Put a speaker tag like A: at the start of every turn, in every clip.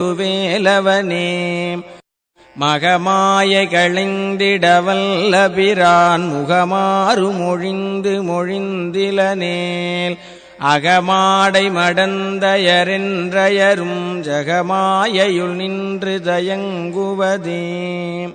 A: வேலவனே. மகமாயகளிந்திடவல்ல பிரான் முகமாறு மொழிந்து மொழிந்திலனேல். அகமாடை மடந்தயரென்றயரும் ஜகமாயையுள் நின்று தயங்குவதே.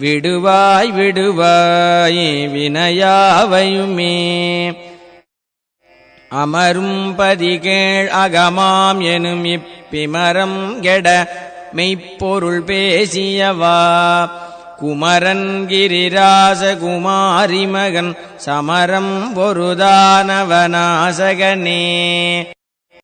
A: விடுவாய் விடுவாய் வினையாவையுமே. அமரும் பதிகேள் அகமாம் எனும் இப்பிமரம் கெட மெய்ப்பொருள் பேசியவா. குமரன் கிரிராச குமாரி மகன் சமரம் பொருதானவனாசகனே